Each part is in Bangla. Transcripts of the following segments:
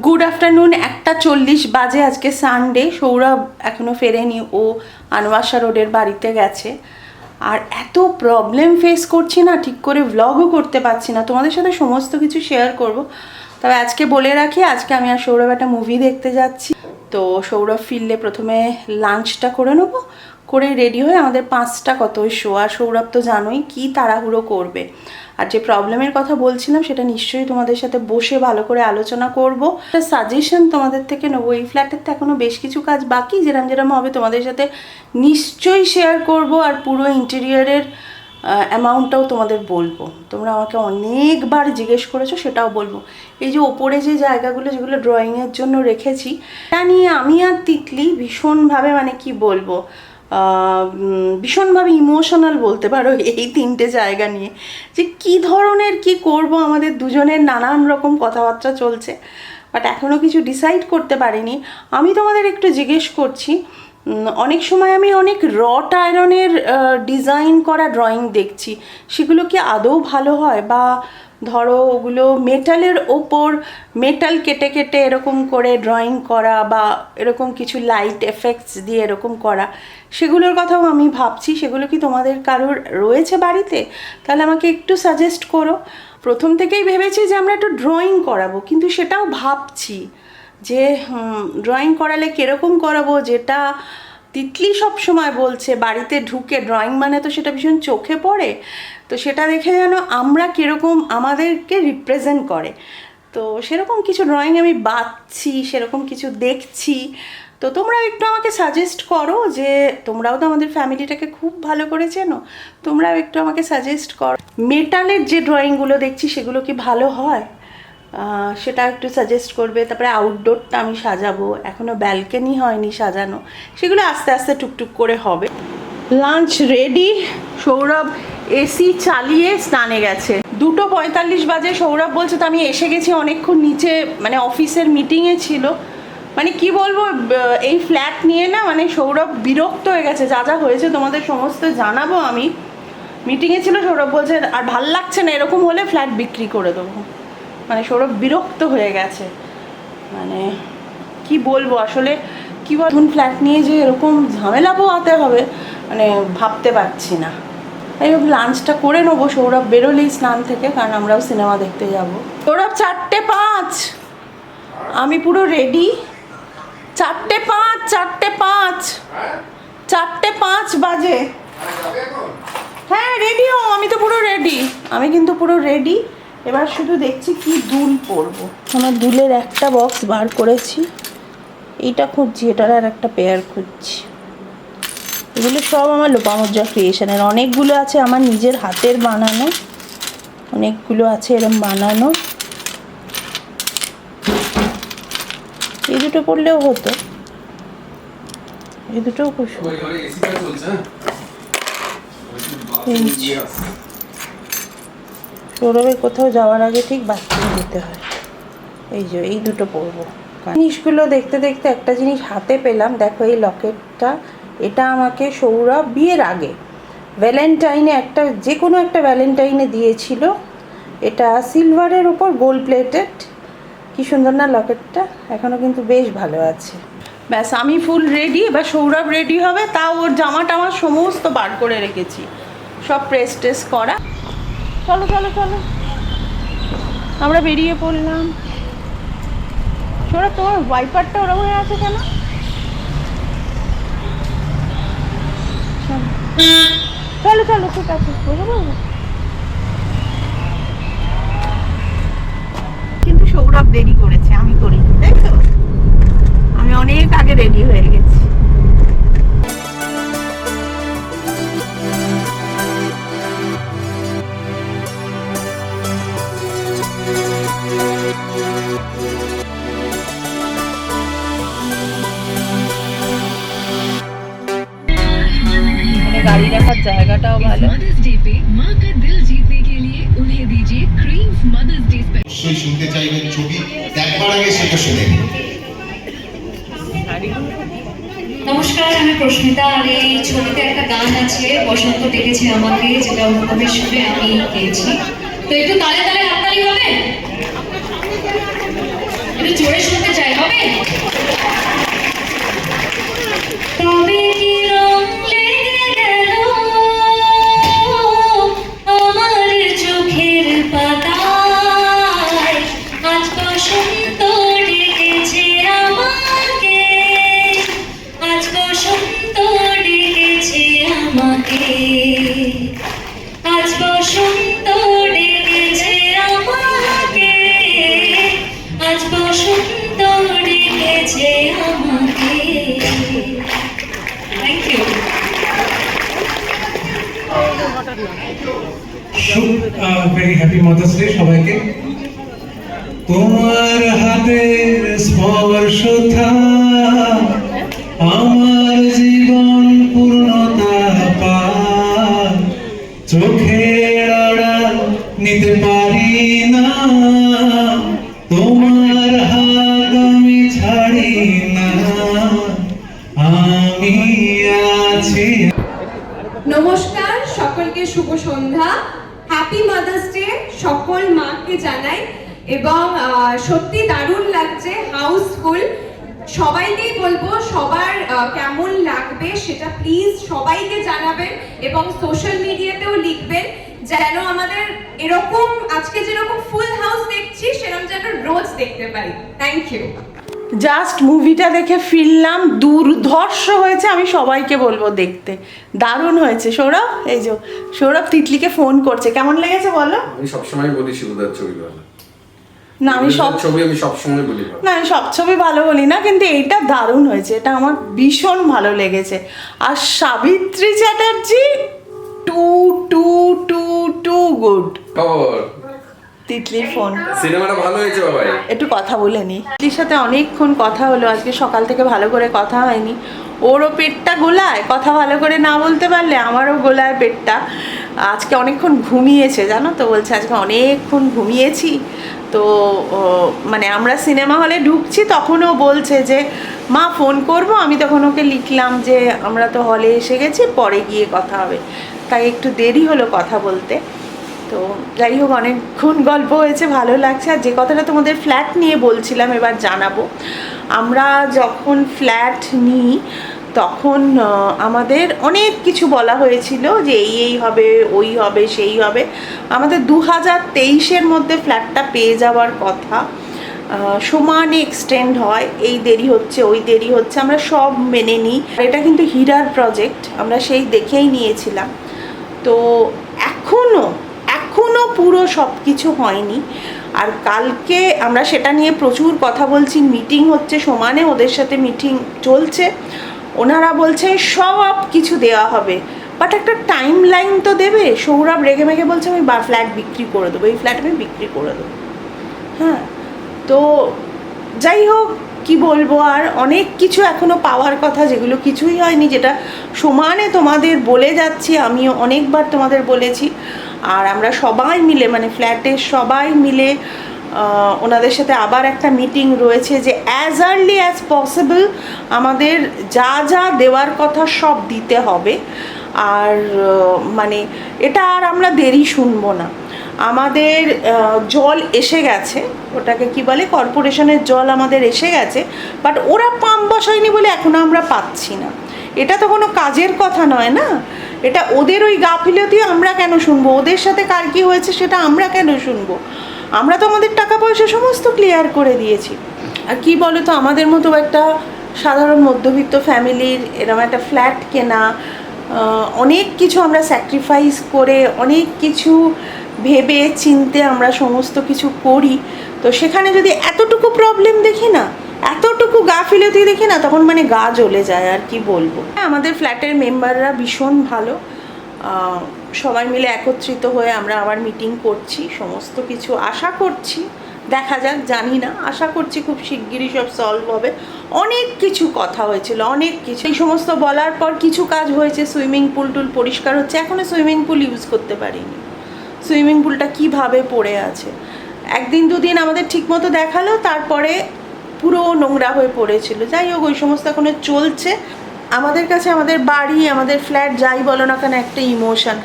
গুড আফটারনুন একটা চল্লিশ বাজে আজকে সানডে সৌরভ এখনও ফেরেনি, ও আনোয়াসা রোডের বাড়িতে গেছে। আর এত প্রবলেম ফেস করছি না, ঠিক করে ভ্লগও করতে পারছি না। তোমাদের সাথে সমস্ত কিছু শেয়ার করব। তবে আজকে বলে রাখি, আজকে আমি আর সৌরভ একটা মুভি দেখতে যাচ্ছি। তো সৌরভ ফিরলে প্রথমে লাঞ্চটা করে নেব। করে রেডি হয়ে আমাদের পাঁচটা কত? শো আর সৌরভ তো জানোই কী তাড়াহুড়ো করবে। আর যে প্রবলেমের কথা বলছিলাম, সেটা নিশ্চয়ই তোমাদের সাথে বসে ভালো করে আলোচনা করব। সাজেশন তোমাদের থেকে নেব। এই ফ্ল্যাটের তো এখনও বেশ কিছু কাজ বাকি। যেরম যেরম হবে তোমাদের সাথে নিশ্চয়ই শেয়ার করব। আর পুরো ইন্টেরিয়ারের অ্যামাউন্টটাও তোমাদের বলব। তোমরা আমাকে অনেকবার জিজ্ঞেস করেছ, সেটাও বলব। এই যে ওপরে যে জায়গাগুলো, যেগুলো ড্রয়িংয়ের জন্য রেখেছি, তা নিয়ে আমি আর তিতলি ভীষণভাবে মানে কি বলব? ভীষণভাবে ইমোশনাল বলতে পারো এই তিনটে জায়গা নিয়ে। যে কি ধরনের, কি করব, আমাদের দুজনের নানান রকম কথাবার্তা চলছে। বাট এখনও কিছু ডিসাইড করতে পারিনি। আমি তোমাদের একটু জিজ্ঞেস করছি অনেক সময় আমি অনেক রট আয়রনের ডিজাইন করা ড্রয়িং দেখছি। সেগুলো কি আদৌ ভালো হয় বা ধরো ওগুলো মেটালের ওপর মেটাল কেটে কেটে এরকম করে ড্রয়িং করা বা এরকম কিছু লাইট এফেক্টস দিয়ে এরকম করা, সেগুলোর কথাও আমি ভাবছি। সেগুলো কি তোমাদের কারোর রয়েছে বাড়িতে? তাহলে আমাকে একটু সাজেস্ট করো। প্রথম থেকেই ভেবেছি যে আমরা একটু ড্রয়িং করাবো, কিন্তু সেটাও ভাবছি যে ড্রয়িং করালে কীরকম করাবো? যেটা তিতলি সব সময় বলছে, বাড়িতে ঢুকে ড্রয়িং মানে তো সেটা ভীষণ চোখে পড়ে। তো সেটা দেখে যেন আমরা কীরকম আমাদেরকে রিপ্রেজেন্ট করে। তো সেরকম কিছু ড্রয়িং আমি বাঁচছি সেরকম কিছু দেখছি। তো তোমরা একটু আমাকে সাজেস্ট করো যে তোমরাও তো আমাদের ফ্যামিলিটাকে খুব ভালো করে চেনো, তোমরাও একটু আমাকে সাজেস্ট করো। মেটালের যে ড্রয়িংগুলো দেখছি, সেগুলো কি ভালো হয়? সেটা একটু সাজেস্ট করবে। তারপরে আউটডোরটা আমি সাজাবো। এখনও ব্যালকনি হয়নি সাজানো। সেগুলো আস্তে আস্তে টুকটুক করে হবে। লাঞ্চ রেডি সৌরভ এসি চালিয়ে স্নানে গেছে। দুটো পঁয়তাল্লিশ বাজে, সৌরভ বলছে তো আমি এসে গেছি অনেকক্ষণ নিচে মানে অফিসের মিটিংয়ে ছিল। মানে কি বলব এই ফ্ল্যাট নিয়ে না মানে সৌরভ বিরক্ত হয়ে গেছে, যা যা হয়েছে তোমাদের সমস্ত জানাব আমি। মিটিংয়ে ছিল, সৌরভ বলছে, আর ভালো লাগছে না, এরকম হলে ফ্ল্যাট বিক্রি করে দেবো। মানে সৌরভ বিরক্ত হয়ে গেছে। মানে কি বলব, আসলে কি বল ফ্ল্যাট নিয়ে যে এরকম ঝামেলা পোয়াতে হবে মানে ভাবতে পারছি না। ভাবলাম লাঞ্চটা করে নেব, সৌরভ বেরোলেই স্নান থেকে, কারণ আমরাও সিনেমা দেখতে যাব। সৌরভ, চারটে পাঁচ। আমি পুরো রেডি চারটে পাঁচ চারটে পাঁচ। চারটে পাঁচ বাজে। হ্যাঁ রেডি হও, আমি তো পুরো রেডি আমি কিন্তু পুরো রেডি এবার শুধু দেখছি কি দুল পরবো। আমার দুলের একটা বক্স বার করেছি। এইটা খুঁজছি, এটার আর একটা পেয়ার খুঁজছি। এগুলো সব আমার লোপামজ্জা ক্রিয়েশনের অনেকগুলো আছে আমার নিজের হাতের বানানো। অনেকগুলো আছে এরম বানানো। এই দুটো পরলেও হতো। এই দুটোও খুব চলছে হ্যাঁ। সৌরভের কোথাও যাওয়ার আগে ঠিক বাথরুমে যেতে হয়। এই যে এই দুটো পরবো। জিনিসগুলো দেখতে দেখতে একটা জিনিস হাতে পেলাম। দেখো এই লকেটটা এটা আমাকে সৌরভ বিয়ের আগে ভ্যালেন্টাইনে একটা যে কোনো একটা ভ্যালেন্টাইনে দিয়েছিল। এটা সিলভারের ওপর গোল্ড প্লেটেড। কি সুন্দর না লকেটটা? এখনও কিন্তু বেশ ভালো আছে। ব্যাস, আমি ফুল রেডি এবার সৌরভ রেডি হবে, তাও ওর জামা টামা সমস্ত বার করে রেখেছি। সব প্রেস টেস করা। চলো চলো চলো। আমরা বেরিয়ে পড়লাম। সৌরভ, তোমার ওয়াইপারটা ওরকম আছে কেন? চলো চলো বসে পড়ব কিন্তু সৌরভ দেরি করেছে, আমি করি তাই তো? আমি অনেক আগে রেডি হয়ে গেছি। সেটাও ভালো অবশ্যই শুনতে চাইবেন ছবি দেখবার আগে সেটা শুনে নমস্কার আমি প্রশ্নিতা। আর এই ছবিতে একটা গান আছে বসন্ত ডেকেছে আমাকে যেটা অনুপমের সুরে আমি গেয়েছি। তো একটু তালে তালে আপনারই হবে? একটু জোরে শুনতে চাই হবে? ভেরি হ্যাপি মাদার্স ডে সবাইকে। তোমার হাতের স্পর্শতা আমার জীবন পূর্ণতা পায় চোখের আড়াল নিতে পারি না, তোমার হাত আমি ছাড়ি না। আমি আছি। নমস্কার, সকলকে শুভ সন্ধ্যা। হ্যাপি মাদার্স ডে সকল মাকে জানাই এবং সত্যি দারুণ লাগছে হাউসফুল সবাইকেই বলব, সবার কেমন লাগবে সেটা প্লিজ সবাইকে জানাবেন এবং সোশ্যাল মিডিয়াতেও লিখবেন যেন আমাদের এরকম, আজকে যেরকম ফুল হাউস দেখছি, সেরকম যেন রোজ দেখতে পারি থ্যাংক ইউ জাস্ট মুভিটা দেখে ফিরলাম দুর্ধর্ষ হয়েছে আমি সবাইকে বলব দেখতে। দারুণ হয়েছে। সৌরভ এই যে সৌরভ তিতলিকে ফোন করছে। কেমন লেগেছে বলো? আমি সবসময় বলি শিবুদার ছবি ভালো। না আমি সব ছবি আমি সবসময় বলি না আমি সব ছবি ভালো বলি না কিন্তু এইটা দারুণ হয়েছে। এটা আমার ভীষণ ভালো লেগেছে। আর Savitri Chatterjee too too too too good তিতলির ফোন। সিনেমাটা ভালো হয়েছে বাবাই। একটু কথা বলে নি। তিতলির সাথে অনেকক্ষণ কথা হলো আজকে সকাল থেকে ভালো করে কথা হয়নি। ওরও পেটটা গোলায় কথা ভালো করে না বলতে পারলে আমারও গোলায় পেটটা। আজকে অনেকক্ষণ ঘুমিয়েছে জানো তো? বলছে আজকে অনেকক্ষণ ঘুমিয়েছি। তো মানে আমরা সিনেমা হলে ঢুকছি তখনও বলছে যে মা ফোন করব? আমি তখন ওকে লিখলাম যে আমরা তো হলে এসে গেছি পরে গিয়ে কথা হবে। তাই একটু দেরি হলো কথা বলতে। তো যাই হোক, অনেকক্ষণ গল্প হয়েছে, ভালো লাগছে। আর যে কথাটা তোমাদের ফ্ল্যাট নিয়ে বলছিলাম, এবার জানাব। আমরা যখন ফ্ল্যাট নিই, তখন আমাদের অনেক কিছু বলা হয়েছিল যে এই এই হবে, ওই হবে, সেই হবে। আমাদের দু হাজার তেইশের মধ্যে ফ্ল্যাটটা পেয়ে যাওয়ার কথা সমানে এক্সটেন্ড হয়। এই দেরি হচ্ছে, ওই দেরি হচ্ছে, আমরা সব মেনে নিই। এটা কিন্তু হীরার প্রজেক্ট আমরা সেই দেখেই নিয়েছিলাম। তো এখনও এখনও পুরো সব কিছু হয়নি। আর কালকে আমরা সেটা নিয়ে প্রচুর কথা বলছি মিটিং হচ্ছে, সমানে ওদের সাথে মিটিং চলছে। ওনারা বলছে সব কিছু দেওয়া হবে। বাট একটা টাইম লাইন তো দেবে। সৌরভ রেগে মেগে বলছে, আমি বা ফ্ল্যাট বিক্রি করে দেবো। এই ফ্ল্যাট আমি বিক্রি করে দেবো। হ্যাঁ তো যাই হোক কি বলব আর অনেক কিছু এখনও পাওয়ার কথা যেগুলো কিছুই হয়নি, যেটা সমানে তোমাদের বলে যাচ্ছি, আমিও অনেকবার তোমাদের বলেছি। আর আমরা সবাই মিলে মানে ফ্ল্যাটের সবাই মিলে ওনাদের সাথে আবার একটা মিটিং রয়েছে যে অ্যাজ আর্লি অ্যাজ পসিবল আমাদের যা যা দেওয়ার কথা সব দিতে হবে। আর মানে এটা আর আমরা দেরি শুনব না। আমাদের জল এসে গেছে। ওটাকে কি বলে? কর্পোরেশনের জল আমাদের এসে গেছে। বাট ওরা পাম্প বসায়নি বলে এখনও আমরা পাচ্ছি না। এটা তো কোনো কাজের কথা নয় না? এটা ওদের ওই গাফিলতি আমরা কেন শুনব? ওদের সাথে কার কি হয়েছে সেটা আমরা কেন শুনব? আমরা তো আমাদের টাকা পয়সা সমস্ত ক্লিয়ার করে দিয়েছি। আর কি বলো তো আমাদের মতো একটা সাধারণ মধ্যবিত্ত ফ্যামিলির এরকম একটা ফ্ল্যাট কেনা অনেক কিছু আমরা স্যাক্রিফাইস করে, অনেক কিছু ভেবে, চিনতে আমরা সমস্ত কিছু করি। তো সেখানে যদি এতটুকু প্রবলেম দেখি না, এতটুকু গা ফিলতি দেখি না, তখন মানে গা জ্বলে যায়, আর কি বলব? হ্যাঁ আমাদের ফ্ল্যাটের মেম্বাররা ভীষণ ভালো। সবাই মিলে একত্রিত হয়ে আমরা আবার মিটিং করছি, সমস্ত কিছু আশা করছি। দেখা যাক, জানি না। আশা করছি খুব শিগগিরই সব সলভ হবে। অনেক কিছু কথা হয়েছিল, অনেক কিছু। এই সমস্ত বলার পর কিছু কাজ হয়েছে সুইমিং পুল টুল পরিষ্কার হচ্ছে। এখনও সুইমিং পুল ইউজ করতে পারিনি। সুইমিং পুলটা কীভাবে পড়ে আছে। একদিন দুদিন আমাদের ঠিকমতো দেখাল, তারপরে পুরো নোংরা হয়ে পড়েছিল। যাই হোক, ওই সমস্ত এখনও চলছে। আমাদের কাছে আমাদের বাড়ি, আমাদের ফ্ল্যাট, যাই বলো না কেন, একটা ইমোশন।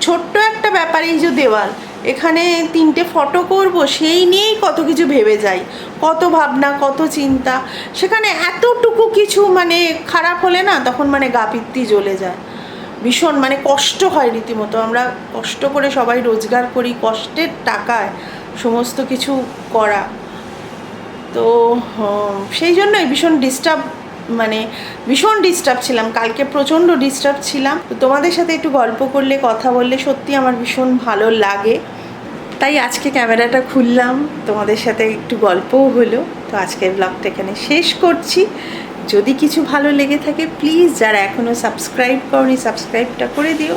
ছোট্ট একটা ব্যাপার এই যে দেওয়াল। এখানে তিনটে ফটো করব, সেই নিয়েই কত কিছু ভেবে যাই। কত ভাবনা, কত চিন্তা। সেখানে এতটুকু কিছু মানে খারাপ হলে না, তখন মানে গা পিত্তি জ্বলে যায়। ভীষণ মানে কষ্ট হয় রীতিমতো। আমরা কষ্ট করে সবাই রোজগার করি, কষ্টের টাকায় সমস্ত কিছু করা। তো সেই জন্যই ভীষণ ডিস্টার্ব মানে ভীষণ ডিস্টার্ব ছিলাম। কালকে প্রচণ্ড ডিস্টার্ব ছিলাম। তো তোমাদের সাথে একটু গল্প করলে, কথা বললে সত্যি আমার ভীষণ ভালো লাগে। তাই আজকে ক্যামেরাটা খুললাম। তোমাদের সাথে একটু গল্পও হলো। তো আজকের ব্লগটা এখানে শেষ করছি। যদি কিছু ভালো লেগে থাকে প্লিজ যারা এখনও সাবস্ক্রাইব করনি সাবস্ক্রাইবটা করে দিও।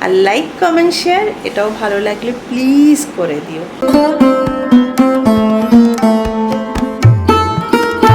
আর লাইক কমেন্ট শেয়ার এটাও ভালো লাগলে প্লিজ করে দিও।